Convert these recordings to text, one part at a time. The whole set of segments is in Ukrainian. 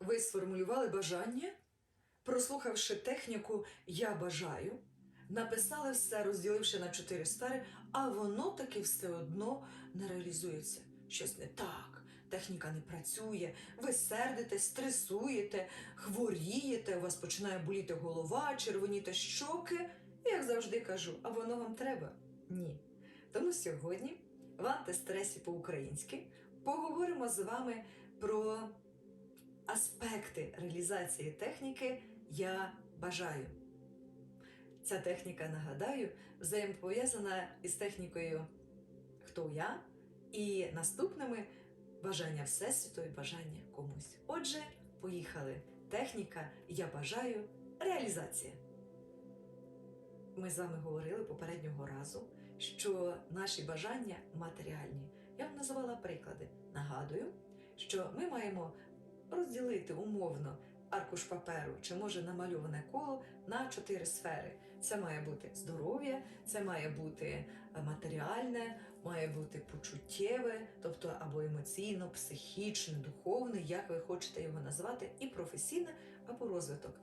Ви сформулювали бажання, прослухавши техніку Я бажаю, написали все, розділивши на чотири сфери, а воно таки все одно не реалізується. Щось не так, техніка не працює, ви сердитесь, стресуєте, хворієте, у вас починає боліти голова, червоніти щоки. Як завжди кажу, а воно вам треба? Ні. Тому сьогодні в антистресі по-українськи поговоримо з вами про аспекти реалізації техніки Я бажаю. Ця техніка, нагадаю, взаємопов'язана із технікою Хто я і наступними бажання Всесвіту і бажання комусь. Отже, поїхали. Техніка Я бажаю реалізація. Ми з вами говорили попереднього разу, що наші бажання матеріальні. Я вам називала приклади. Нагадую, що ми маємо розділити умовно аркуш паперу чи може намальоване коло на чотири сфери. Це має бути здоров'я, це має бути е, матеріальне, має бути почуттєве, тобто або емоційно, психічне, духовне, як ви хочете його назвати, і професійне або розвиток.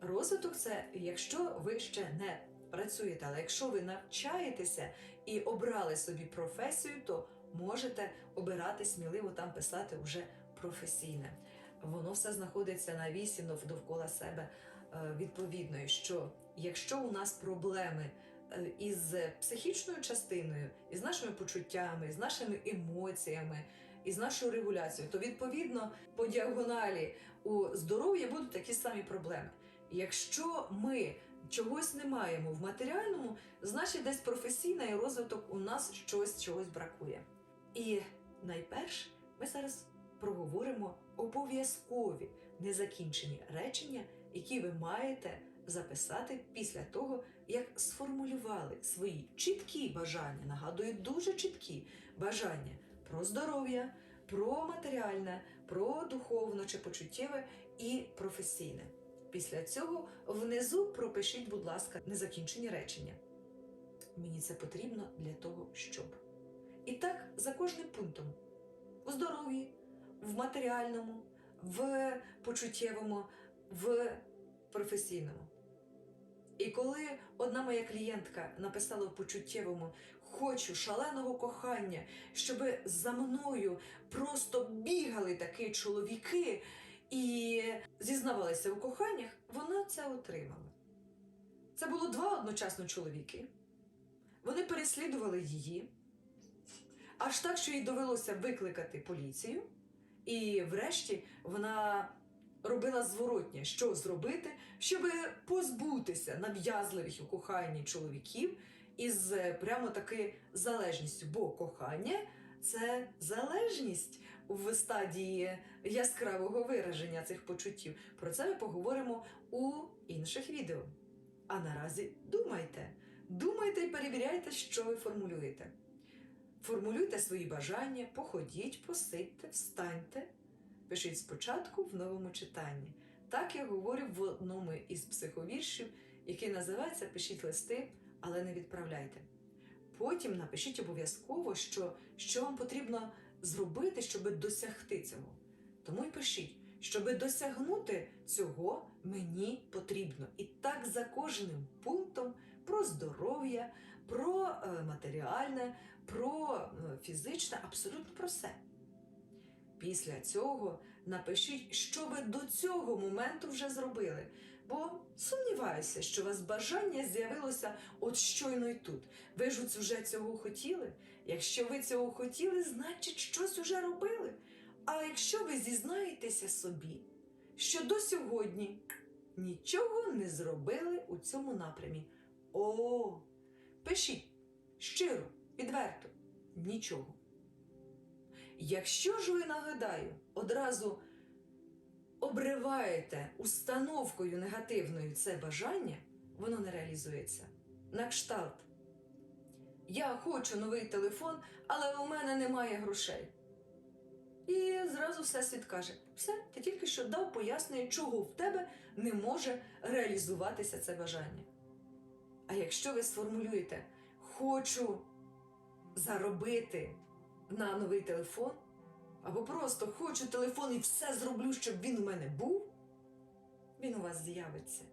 Розвиток це якщо ви ще не працюєте, але якщо ви навчаєтеся і обрали собі професію, то можете обирати сміливо там писати вже професійне. Воно все знаходиться на вісі довкола себе е, відповідно, що якщо у нас проблеми е, із психічною частиною, із нашими почуттями, з нашими емоціями, із нашою регуляцією, то відповідно по діагоналі у здоров'ї будуть такі самі проблеми. Якщо ми чогось не маємо в матеріальному, значить десь професійний розвиток у нас щось чогось бракує. І найперше ми зараз проговоримо обов'язкові незакінчені речення, які ви маєте записати після того, як сформулювали свої чіткі бажання. Нагадую, дуже чіткі бажання про здоров'я, про матеріальне, про духовне чи почуттєве і професійне. Після цього внизу пропишіть, будь ласка, незакінчені речення. Мені це потрібно для того, щоб. І так за кожним пунктом: в здоров'ї, в матеріальному, в почуттєвому, в професійному. І коли одна моя клієнтка написала в почуттєвому хочу шаленого кохання, щоб за мною просто бігали такі чоловіки і зізнавалися у коханнях, вона це отримала. Це було два одночасно чоловіки. Вони переслідували її, аж так, що їй довелося викликати поліцію. І врешті вона робила зворотнє, що зробити, щоб позбутися нав'язливих у коханні чоловіків із е, прямо таки залежністю. Бо кохання це залежність в стадії яскравого вираження цих почуттів. Про це ми поговоримо у інших відео. А наразі думайте, думайте і перевіряйте, що ви формулюєте. Формулюйте свої бажання, походіть, посидьте, встаньте. Пишіть спочатку в новому читанні. Так я говорю в одному із психовіршів, який називається Пишіть листи, але не відправляйте. Потім напишіть обов'язково, що, що вам потрібно зробити, щоб досягти цього. Тому й пишіть, щоб досягнути цього мені потрібно. І так за кожним пунктом про здоров'я, про е, матеріальне, про е, фізичне, абсолютно про все. Після цього напишіть, що ви до цього моменту вже зробили. Бо сумніваюся, що у вас бажання з'явилося от щойно і тут. Ви ж вже цього хотіли. Якщо ви цього хотіли, значить щось уже робили. А якщо ви зізнаєтеся собі, що до сьогодні нічого не зробили у цьому напрямі. О, пишіть щиро, відверто, нічого. Якщо ж ви нагадаю, одразу обриваєте установкою негативною це бажання, воно не реалізується. На кшталт. Я хочу новий телефон, але у мене немає грошей. І зразу всесвіт каже: все, ти тільки що дав пояснення, чого в тебе не може реалізуватися це бажання. А якщо ви сформулюєте хочу заробити на новий телефон, або просто хочу телефон і все зроблю, щоб він у мене був, він у вас з'явиться.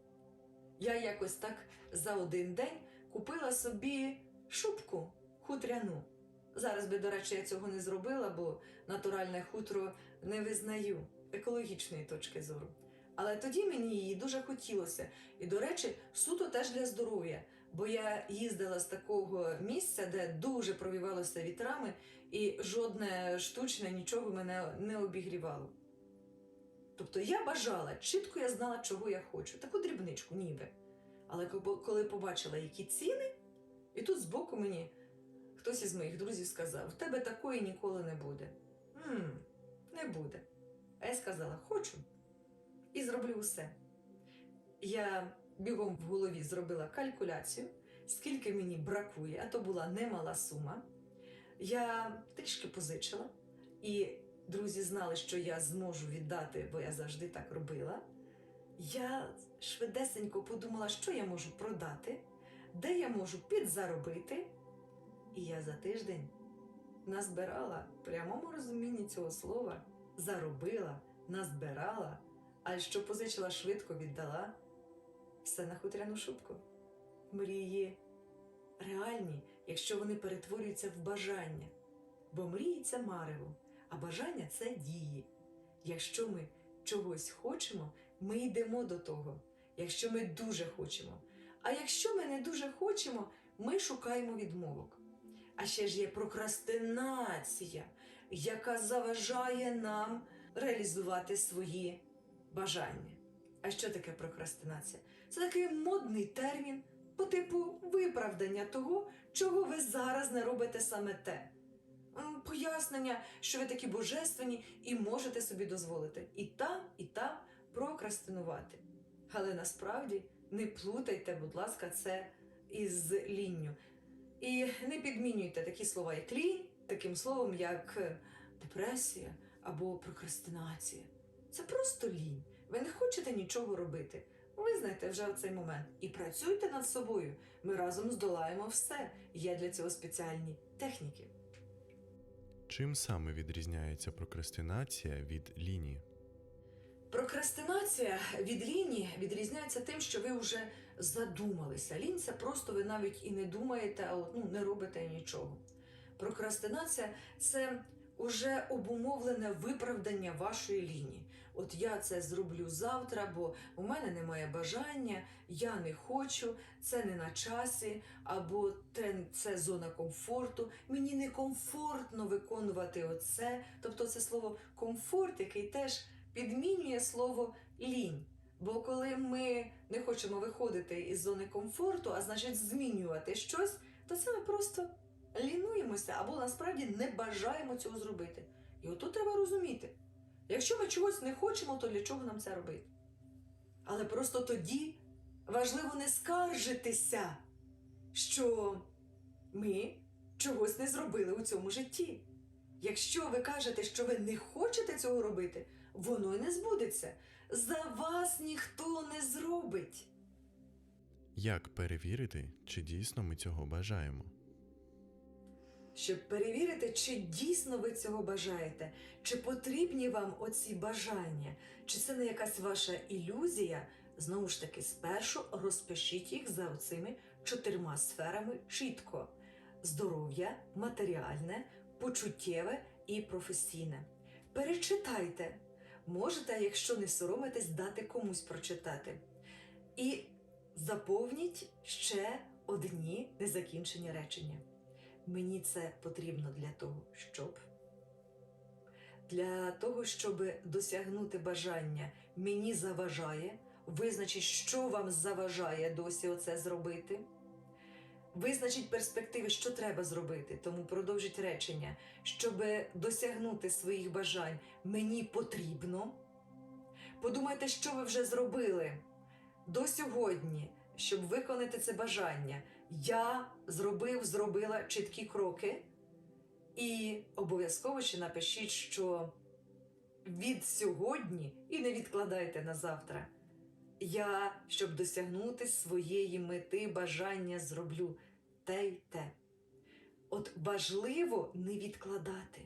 Я якось так за один день купила собі шубку хутряну. Зараз би, до речі, я цього не зробила, бо натуральне хутро не визнаю екологічної точки зору. Але тоді мені її дуже хотілося. І, до речі, суто теж для здоров'я. Бо я їздила з такого місця, де дуже провівалося вітрами, і жодне штучне нічого мене не обігрівало. Тобто я бажала, чітко я знала, чого я хочу, таку дрібничку, ніби. Але коли побачила, які ціни, і тут збоку мені хтось із моїх друзів сказав: в тебе такої ніколи не буде. м не буде. А я сказала, хочу. І зроблю усе. Я бігом в голові зробила калькуляцію, скільки мені бракує, а то була немала сума. Я трішки позичила, і друзі знали, що я зможу віддати, бо я завжди так робила. Я швидесенько подумала, що я можу продати, де я можу підзаробити. І я за тиждень назбирала в прямому розумінні цього слова, заробила, назбирала, а що позичила швидко віддала все на хутряну шубку. Мрії реальні, якщо вони перетворюються в бажання. Бо мрії це марево, а бажання це дії. Якщо ми чогось хочемо, ми йдемо до того, якщо ми дуже хочемо. А якщо ми не дуже хочемо, ми шукаємо відмовок. А ще ж є прокрастинація, яка заважає нам реалізувати свої бажання. А що таке прокрастинація? Це такий модний термін по типу виправдання того, чого ви зараз не робите саме те. Пояснення, що ви такі божественні і можете собі дозволити і там, і там прокрастинувати. Але насправді не плутайте, будь ласка, це із лінню. І не підмінюйте такі слова, як лінь, таким словом, як е, депресія або прокрастинація. Це просто лінь. Ви не хочете нічого робити. Визнайте вже в цей момент і працюйте над собою. Ми разом здолаємо все. Є для цього спеціальні техніки. Чим саме відрізняється прокрастинація від лінії? Прокрастинація від ліні відрізняється тим, що ви вже задумалися. Лінь це просто ви навіть і не думаєте, а ну, не робите нічого. Прокрастинація це уже обумовлене виправдання вашої лінії. От я це зроблю завтра, бо у мене немає бажання, я не хочу, це не на часі, або це зона комфорту. Мені некомфортно виконувати оце. Тобто це слово комфорт, який теж підмінює слово лінь. Бо коли ми не хочемо виходити із зони комфорту, а значить змінювати щось, то це ми просто лінуємося або насправді не бажаємо цього зробити. І отут треба розуміти. Якщо ми чогось не хочемо, то для чого нам це робити? Але просто тоді важливо не скаржитися, що ми чогось не зробили у цьому житті. Якщо ви кажете, що ви не хочете цього робити, воно й не збудеться. За вас ніхто не зробить. Як перевірити, чи дійсно ми цього бажаємо? Щоб перевірити, чи дійсно ви цього бажаєте, чи потрібні вам оці бажання, чи це не якась ваша ілюзія, знову ж таки, спершу розпишіть їх за оцими чотирма сферами чітко: здоров'я, матеріальне, почуттєве і професійне. Перечитайте. Можете, якщо не соромитесь, дати комусь прочитати. І заповніть ще одні незакінчені речення. Мені це потрібно для того, щоб. Для того, щоб досягнути бажання, мені заважає. Визначіть, що вам заважає досі оце зробити. Визначіть перспективи, що треба зробити, тому продовжіть речення. Щоб досягнути своїх бажань, мені потрібно. Подумайте, що ви вже зробили до сьогодні, щоб виконати це бажання. Я зробив, зробила чіткі кроки, і обов'язково ще напишіть, що від сьогодні і не відкладайте на завтра. Я, щоб досягнути своєї мети, бажання зроблю те й те. От важливо не відкладати.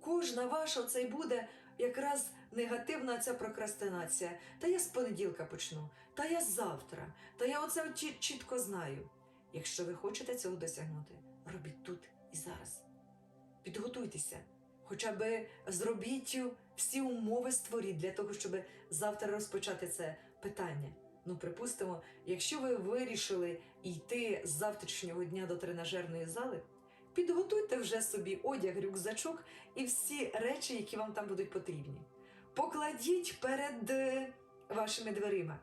кожна ваша це буде якраз негативна ця прокрастинація. Та я з понеділка почну, та я завтра, та я оце чіт- чітко знаю. Якщо ви хочете цього досягнути, робіть тут і зараз. Підготуйтеся, хоча б зробіть всі умови створіть для того, щоб завтра розпочати це питання. Ну, припустимо, якщо ви вирішили йти з завтрашнього дня до тренажерної зали, підготуйте вже собі одяг, рюкзачок і всі речі, які вам там будуть потрібні. Покладіть перед е, вашими дверима.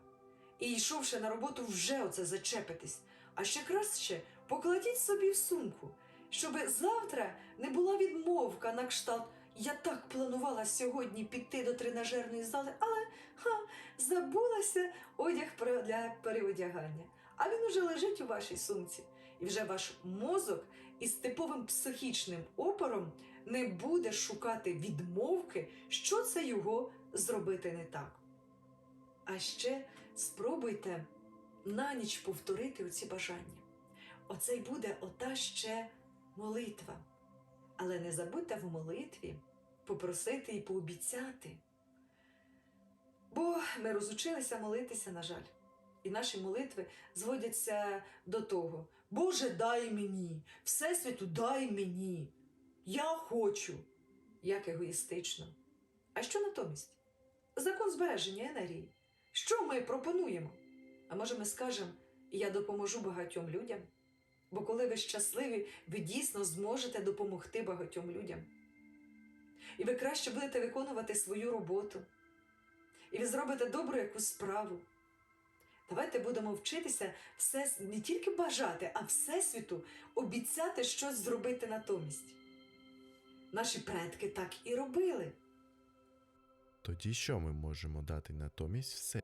І йшовши на роботу, вже оце зачепитесь. А ще краще покладіть собі в сумку, щоб завтра не була відмовка на кшталт. Я так планувала сьогодні піти до тренажерної зали, але ха, забулася одяг для переодягання. А він уже лежить у вашій сумці. І вже ваш мозок із типовим психічним опором не буде шукати відмовки, що це його зробити не так. А ще спробуйте на ніч повторити оці бажання. Оце й буде ота ще молитва. Але не забудьте в молитві попросити і пообіцяти. Бо ми розучилися молитися, на жаль. І наші молитви зводяться до того: Боже, дай мені, Всесвіту, дай мені. Я хочу. Як егоїстично. А що натомість? Закон збереження енергії. Що ми пропонуємо? А може, ми скажемо, я допоможу багатьом людям? Бо коли ви щасливі, ви дійсно зможете допомогти багатьом людям. І ви краще будете виконувати свою роботу. І ви зробите добру якусь справу. Давайте будемо вчитися все не тільки бажати, а Всесвіту обіцяти щось зробити натомість. Наші предки так і робили. Тоді що ми можемо дати натомість все?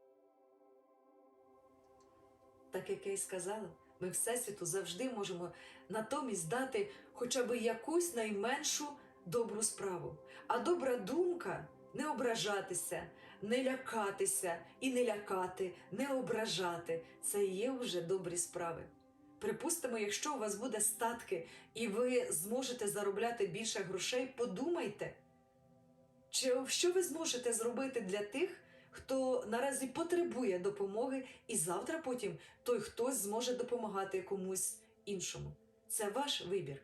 Так як я й сказала, ми Всесвіту завжди можемо натомість дати хоча б якусь найменшу добру справу. А добра думка не ображатися, не лякатися і не лякати, не ображати це і є вже добрі справи. Припустимо, якщо у вас буде статки і ви зможете заробляти більше грошей, подумайте, чи що ви зможете зробити для тих, хто наразі потребує допомоги, і завтра потім той хтось зможе допомагати комусь іншому. Це ваш вибір.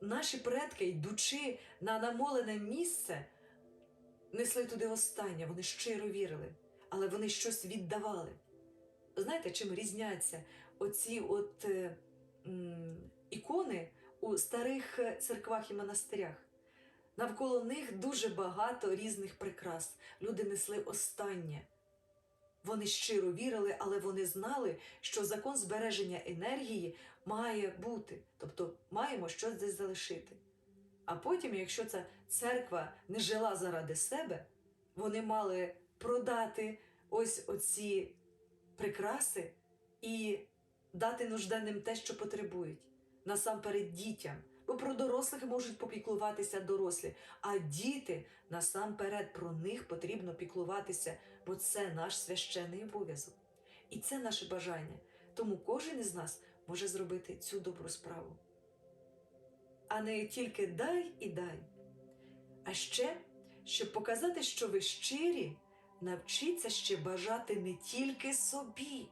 Наші предки, йдучи на намолене місце, несли туди останнє, вони щиро вірили, але вони щось віддавали. Знаєте, чим різняться оці от е, ікони у старих е, церквах і монастирях? Навколо них дуже багато різних прикрас. Люди несли останнє. Вони щиро вірили, але вони знали, що закон збереження енергії має бути, тобто маємо щось десь залишити. А потім, якщо ця церква не жила заради себе, вони мали продати ось оці прикраси і дати нужденним те, що потребують, насамперед дітям. Бо про дорослих можуть попіклуватися дорослі, а діти насамперед про них потрібно піклуватися, бо це наш священний обов'язок. І це наше бажання. Тому кожен із нас може зробити цю добру справу. А не тільки дай і дай. А ще, щоб показати, що ви щирі, навчіться ще бажати не тільки собі.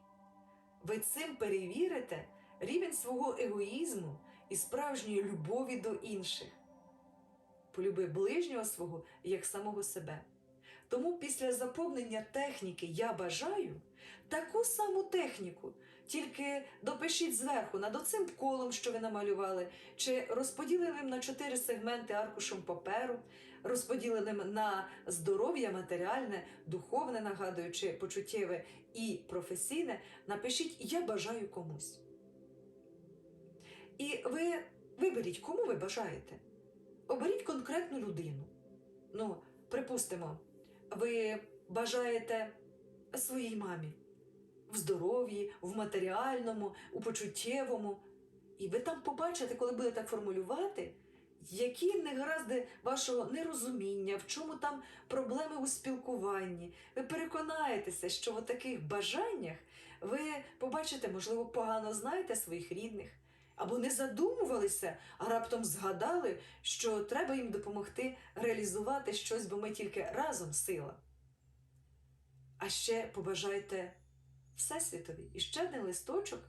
Ви цим перевірите рівень свого егоїзму і справжньої любові до інших. Полюби ближнього свого як самого себе. Тому після заповнення техніки Я бажаю таку саму техніку, тільки допишіть зверху над оцим колом, що ви намалювали, чи розподіленим на чотири сегменти аркушем паперу, розподіленим на здоров'я матеріальне, духовне, нагадуючи почуттєве і професійне, напишіть Я бажаю комусь. І ви виберіть, кому ви бажаєте. Оберіть конкретну людину. Ну, припустимо, ви бажаєте своїй мамі в здоров'ї, в матеріальному, у почуттєвому. І ви там побачите, коли будете формулювати, які негаразди вашого нерозуміння, в чому там проблеми у спілкуванні. Ви переконаєтеся, що в таких бажаннях ви побачите, можливо, погано знаєте своїх рідних. або не задумувалися, а раптом згадали, що треба їм допомогти реалізувати щось, бо ми тільки разом сила. А ще побажайте Всесвітові. І ще один листочок,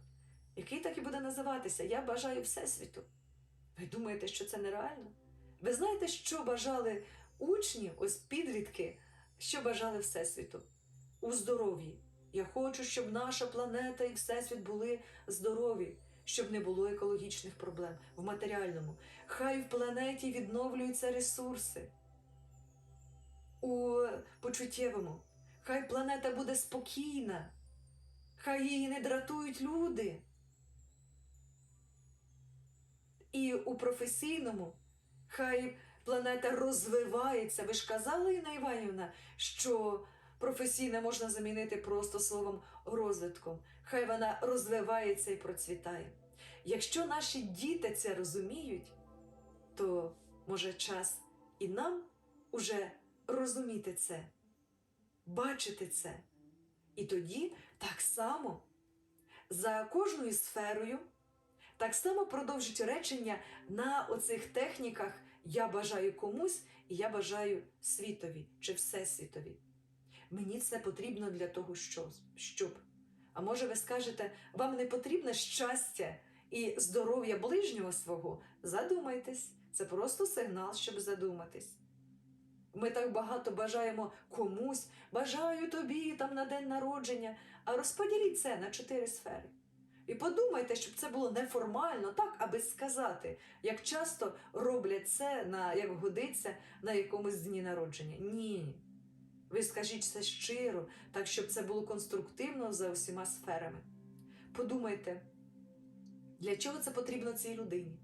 який так і буде називатися Я бажаю Всесвіту. Ви думаєте, що це нереально? Ви знаєте, що бажали учні, ось підлітки, що бажали Всесвіту? У здоров'ї. Я хочу, щоб наша планета і Всесвіт були здорові, щоб не було екологічних проблем в матеріальному. Хай в планеті відновлюються ресурси. У почуттєвому. Хай планета буде спокійна, хай її не дратують люди. І у професійному, хай планета розвивається. Ви ж казали, Інна Іванівна, що професійне можна замінити просто словом розвитком. Хай вона розвивається і процвітає. Якщо наші діти це розуміють, то може час і нам уже розуміти це, бачити це. І тоді так само за кожною сферою, так само продовжить речення на оцих техніках я бажаю комусь і я бажаю світові чи всесвітові. Мені це потрібно для того, що, щоб. А може, ви скажете, вам не потрібне щастя і здоров'я ближнього свого? Задумайтесь, це просто сигнал, щоб задуматись. Ми так багато бажаємо комусь, бажаю тобі там на день народження, а розподіліть це на чотири сфери. І подумайте, щоб це було неформально, так, аби сказати, як часто роблять це, на, як годиться, на якомусь дні народження. Ні. Ви скажіть це щиро, так, щоб це було конструктивно за усіма сферами. Подумайте, для чого це потрібно цій людині?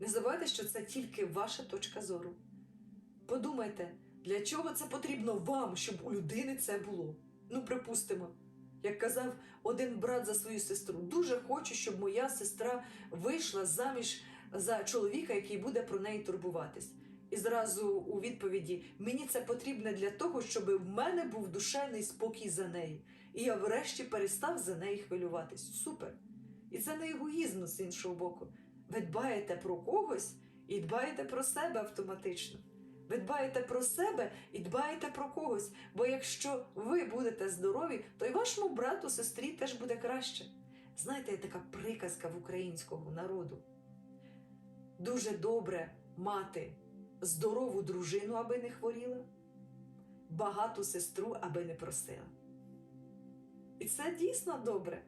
Не забувайте, що це тільки ваша точка зору. Подумайте, для чого це потрібно вам, щоб у людини це було. Ну, припустимо, як казав один брат за свою сестру, дуже хочу, щоб моя сестра вийшла заміж за чоловіка, який буде про неї турбуватись. І зразу у відповіді мені це потрібно для того, щоб в мене був душевний спокій за неї. І я врешті перестав за неї хвилюватись. Супер! І це не егоїзм з іншого боку. Ви дбаєте про когось і дбаєте про себе автоматично. Ви дбаєте про себе і дбаєте про когось. Бо якщо ви будете здорові, то й вашому брату, сестрі теж буде краще. Знаєте, є така приказка в українського народу. Дуже добре мати здорову дружину, аби не хворіла, багату сестру, аби не просила. І це дійсно добре.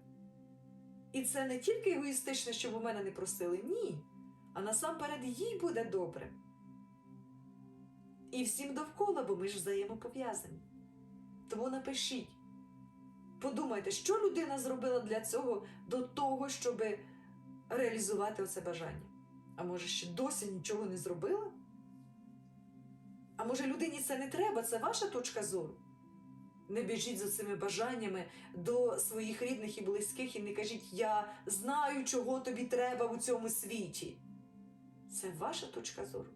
І це не тільки егоїстично, щоб у мене не просили, ні. А насамперед їй буде добре. І всім довкола, бо ми ж взаємопов'язані. Тому напишіть, подумайте, що людина зробила для цього до того, щоб реалізувати оце бажання. А може, ще досі нічого не зробила? А може, людині це не треба, це ваша точка зору? Не біжіть за цими бажаннями до своїх рідних і близьких і не кажіть, я знаю, чого тобі треба у цьому світі. Це ваша точка зору.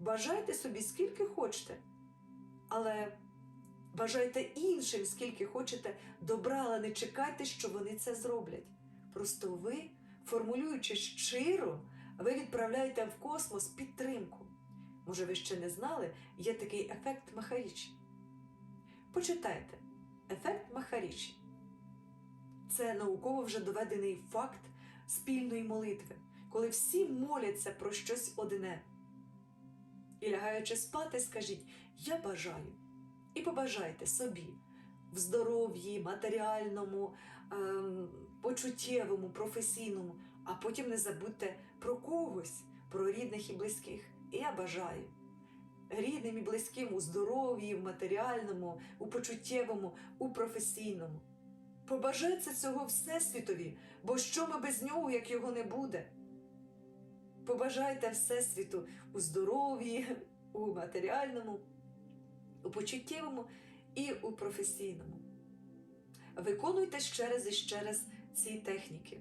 Бажайте собі скільки хочете, але бажайте іншим, скільки хочете добра, але не чекайте, що вони це зроблять. Просто ви, формулюючи щиро, ви відправляєте в космос підтримку. Може, ви ще не знали, є такий ефект Махарічі. Почитайте ефект Махарічі. Це науково вже доведений факт спільної молитви, коли всі моляться про щось одне. І лягаючи спати, скажіть Я бажаю. І побажайте собі в здоров'ї, матеріальному, ем, почуттєвому, професійному, а потім не забудьте про когось, про рідних і близьких. І я бажаю рідним і близьким у здоров'ї, в матеріальному, у почуттєвому, у професійному. Побажайте цього Всесвітові, бо що ми без нього, як його не буде? Побажайте Всесвіту у здоров'ї, у матеріальному, у почуттєвому і у професійному. Виконуйте ще раз і ще раз ці техніки.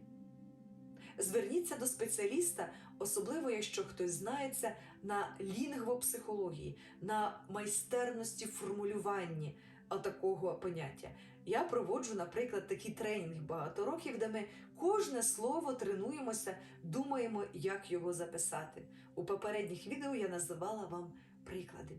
Зверніться до спеціаліста, особливо якщо хтось знається на лінгвопсихології, на майстерності формулюванні такого поняття. Я проводжу, наприклад, такі тренінги багато років, де ми кожне слово тренуємося, думаємо, як його записати. У попередніх відео я називала вам приклади.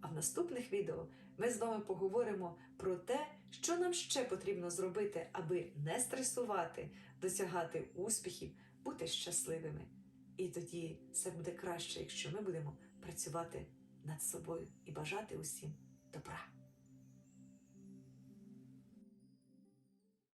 А в наступних відео ми з вами поговоримо про те, що нам ще потрібно зробити, аби не стресувати, досягати успіхів, бути щасливими. І тоді все буде краще, якщо ми будемо працювати над собою і бажати усім добра.